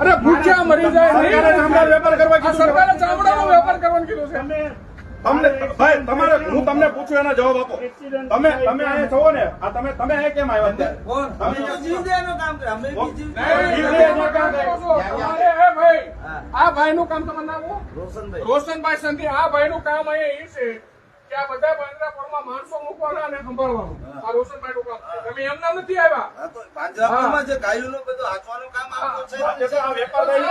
અરે ભૂખ્યા મરી જાય. સરકારે વેપાર કરવા આ કીધું સરકારે ચામડાનો વેપાર કરવાનું કીધું છે. તમને ભાઈ તમારે હું તમને પૂછું એનો જવાબ આપો. તમે તમે અહીંયા છો ને આ તમે તમે અહીંયા કેમ આવ્યા અત્યારે? કોણ? તમે અમે કામ કરે. અમે બી જીવ- નહીં, નહીં, નહીં, કામ કરો. એ ભાઈ, આ ભાઈનું કામ તમારું નામ રોશનભાઈ. રોશનભાઈ સંધી આ ભાઈનું કામ અહીંયા એ છે. કે આ બધા પાંજરાપોળમાં માણસો મૂકવાના અને સંભાળવાનું. આ રોશનભાઈનું કામ તમે એમના નથી આવ્યા. પાંજરાપોળમાં જે ગાયોનું બધું હાંચવાનું કામ આપતું છે. આ જે છે, આ વેપારભાઈ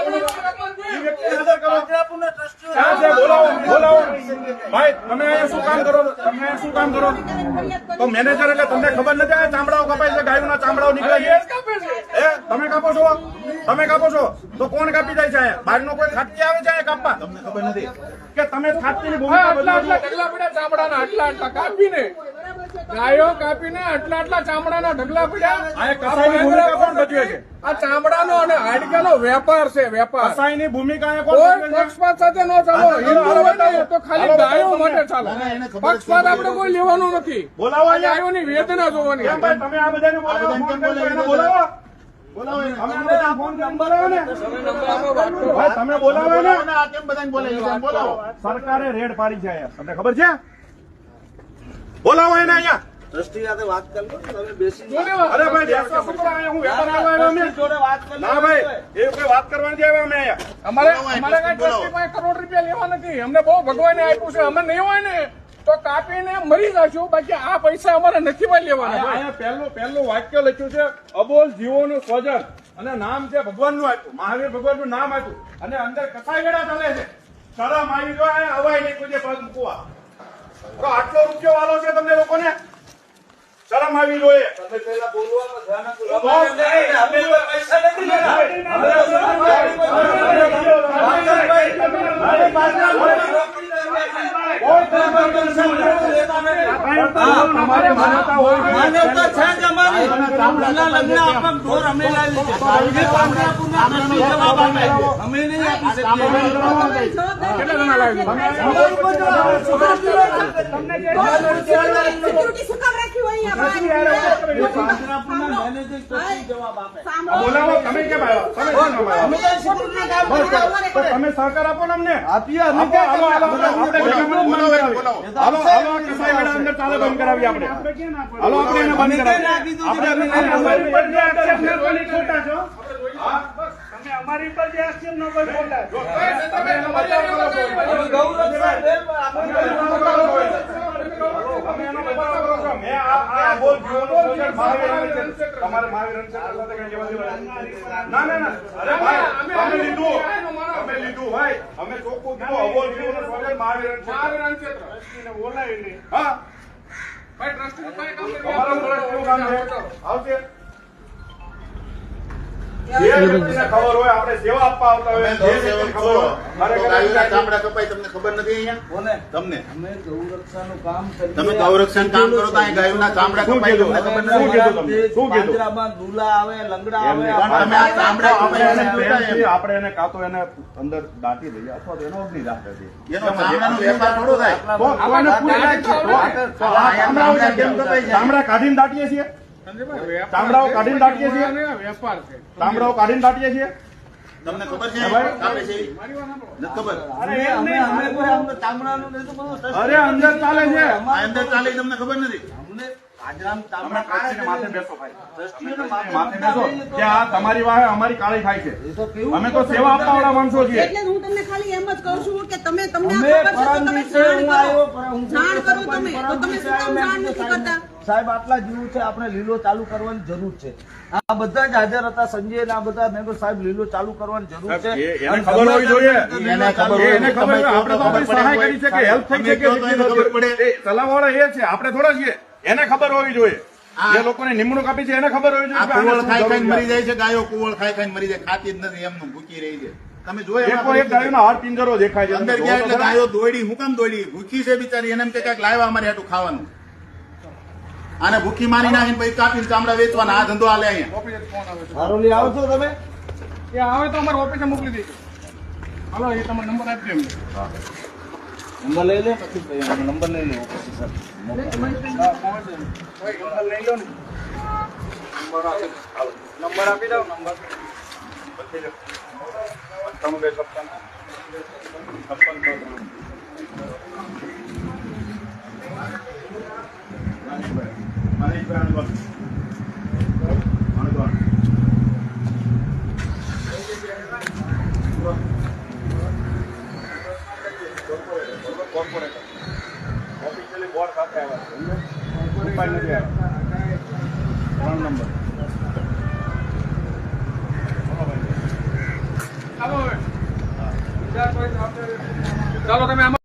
ઈ વ્યક્તિને હાજર કરો. પાંજરાપોળના ટ્રસ્ટીઓ ક્યાં છે? બોલાવો બોલાવો. ભાઈ તમે અહીંયા શું કામ કરો? તમે અહીંયા શું કામ કરો? તો મેનેજર એટલે તમને ખબર નથી આ ચામડાઓ કપાય છે ગાયોના ચામડાઓ નીકળે છે. તમે કાપો છો? તમે કાપો છો? તો કોણ કાપી જાય છે? બહાર નો કોઈ ખાટકી આવે છે કાપવા? તમને ખબર નથી. કે તમે ખાટકીની ની ભૂમિકા ઢગલા પડ્યા ચામડાના આટલા આટલા કાપીને. ગાયો કાપીને આટલા આટલા ચામડાના ઢગલા પડ્યા. છે? આ ચામડાનો અને હાડકાનો વેપાર છે વેપાર. કસાઈની ભૂમિકા કોઈ પક્ષપાત સાથે ન ચાલો હિન્દુ બતાવો. તો ખાલી ગાયો માટે ચાલો. પક્ષપાત. આપણે કોઈ લેવાનું નથી. બોલાવો. ગાયોની વેદના જોવાની. તમે આ બધાને બોલાવો. તમે બોલાવો ને બોલાવો ને, આ કેમ બધાને બોલાવી છે? બોલાવો. સરકારે રેડ પાડી છે તમને ખબર છે? બોલાવો એને અહીંયા. ટ્રસ્ટી સાથે વાત કરી તમે. અરે ભાઈ હું વેપાર આવ્યો અમે જોડે વાત કરી ના ભાઈ એ કોઈ વાત કરવાની આવ્યા અમે અમારે અમારે કઈ. ટ્રસ્ટી પાસે કરોડ રૂપિયા લેવા નથી. અમને બહુ ભગવાને આપ્યું છે. અમે નહીં હોય ને. તો કાપીને મરી જશું બાકી આ પૈસા અમારે નથી મળી લેવાના અહીંયા પહેલું પહેલું વાક્ય લખ્યું છે અબોલ જીવોનું સ્વજન અને નામ છે ભગવાનનું આપ્યું મહાવીર ભગવાનનું નામ આપ્યું અને અંદર કસાઈ વેડા ચાલે છે શરમ આવી જો અવાય નહીં કોઈ પગ મૂકવા તો આટલો રૂપિયો વાલો છે તમને લોકોને શરમ આવી જોઈએ તમે ધ્યાન પૈસા નથી માન્યતા છે જ અમારી. લગ્ન આપવા ઢોર અમે લાવી છે. જવાબ આપે. બોલાવો તમે કેમ આવ્યા? તમે કેમ આવ્યા? અમે તો સિક્યુરિટી કામ કરીએ. તો તમે સહકાર આપો ને અમને. આપીએ, અમે આપણે ચાલે બંધ કરાવીએ આપણે. હાલો, આપણે એને બંધ કરાવીએ. ના કીધું છે. આપણે કે અમે એને ના બંધ કીધું. અમે ગૌરક્ષણ રેલ પર જે અમે ન કોઈ બોલ. ના, ના, ના. અમે લીધું. અમે લીધું, ભાઈ. અમે ચોખ્ખું કીધું. અબોલ જીવોનું મહાવીર અંકિત. મહાવીર હા, ભાઈ ટ્રસ્ટીનું કઈ કામ? આવશે. જે વ્યક્તિને ખબર હોય આપણે સેવા આપવા આવતા હોય તમે જે ગૌ વ્યક્તિને સેવક ખબર છો. હોય મારે તો કદાચ ગાયોના ચામડા કપાય તમને ખબર નથી અહીંયા કોને? તમને અમે ગૌરક્ષાનું કામ કરીએ. તમે ગૌરક્ષણ કામ કરો તો અહીં ગાયોના ચામડા શું કપાય કીધું? તમને ખબર શું નથી કીધું તમને? શું કીધું? પાંજરામાં દુલા આવે લંગડા આવે એમને પણ તમે આ ચામડા આપણે એને કાતો એને કાં તો એને અંદર દાટી દઈએ અથવા તો એનો અગ્નિ દાહ કરી દઈએ. એનો ચામડાનો વેપાર થોડો થાય તો કોઈને પૂરી દાટી તો તો આ- તો આ ચામડાઓ છે કેમ કપાય છે? ચામડા કાઢીને દાટીએ છીએ ચામડાઓ છે, કાઢીને દાટીએ છીએ? વેપાર છે. ચામડાઓ કાઢીને દાટીએ છીએ. તમને ખબર છે? કાપે છે. નથી ખબર? અરે અંદર ચાલે છે. અંદર ચાલે તમને ખબર નથી? તમે ચામડા ટ્રસ્ટીને માથે બેસો ભાઈ. ટ્રસ્ટીઓને માથે માથે બેસો. કે આ તમારી વાહે અમારી કાળી થાય છે. અમે તો સેવા આપવા વાળા માણસો છીએ. એટલે હું તમને ખાલી એમ જ કહું છું કે તમે તમને ખબર છે તો તમે જાણ કરો. જાણ કરો તમે. તો તમે શું જાણ નથી કરતા? સાહેબ આટલા જીવું છે આપણે લીલો ચાલુ કરવાની જરૂર છે. આ બધા જ હાજર હતા સંજય ને આ બધા મેં સાહેબ લીલો ચાલુ કરવાની જરૂર છે. એને ખબર હોવી જોઈએ. એને ખબર એ એને ખબર હોય, આપણે તો સહાય કરી છે કે હેલ્પ થઈ છે કે તમે કહો તો એને ખબર પડે. ચલાવવાળા એ છે આપણે થોડા છીએ. એને ખબર હોવી જોઈએ. જે લોકોને નિમણૂક આપી છે એને ખબર હોવી જોઈએ કુવળ ખાઈ ખાઈને છે. મરી જાય છે ગાયો કુવળ ખાઈ ખાઈને મરી જાય ખાતી જ નથી એમનું ભૂકી રહી છે. તમે જોયો એકો એક ગાયોનો પિંજરો દેખાય છે અંદર ગયા એટલે ગાયો દોડી હું કામ દોડી ભૂખી છે બિચારી એને એમ કે કાંઈક લાવ્યા અમારે હાટું ખાવાનું. આને ભૂખી મારી નાખીને પછી કાપીને ચામડા વેચવાના આ ધંધો હાલે અહીંયા ઓફિસે ફોન આવે છે હારોલી આવો છો તમે એ આવે તો અમારે ઓફિસે મોકલી દેજો હાલો એ તમારો નંબર આપજો એમને નંબર લઈ લે પછી નંબર લઈ લે ઓફિસે સર નંબર લઈ લો ને નંબર આપી દો નંબર આપી દઉં નંબર ત્રણ બે છપ્પન છપ્પન સો ત્રણ મનીષભાઈ મનીષભાઈ આનું બસ. આનું તો આનું. કોર્પોરેટર ઓફિશિયલી બોર્ડ સાથે આવ્યા છે સમજ્યા? ઉપાય નથી આવ્યા ત્રણ નંબર ચાલો હવે. બીજા કોઈ જવાબદારી- ચાલો તમે આમાં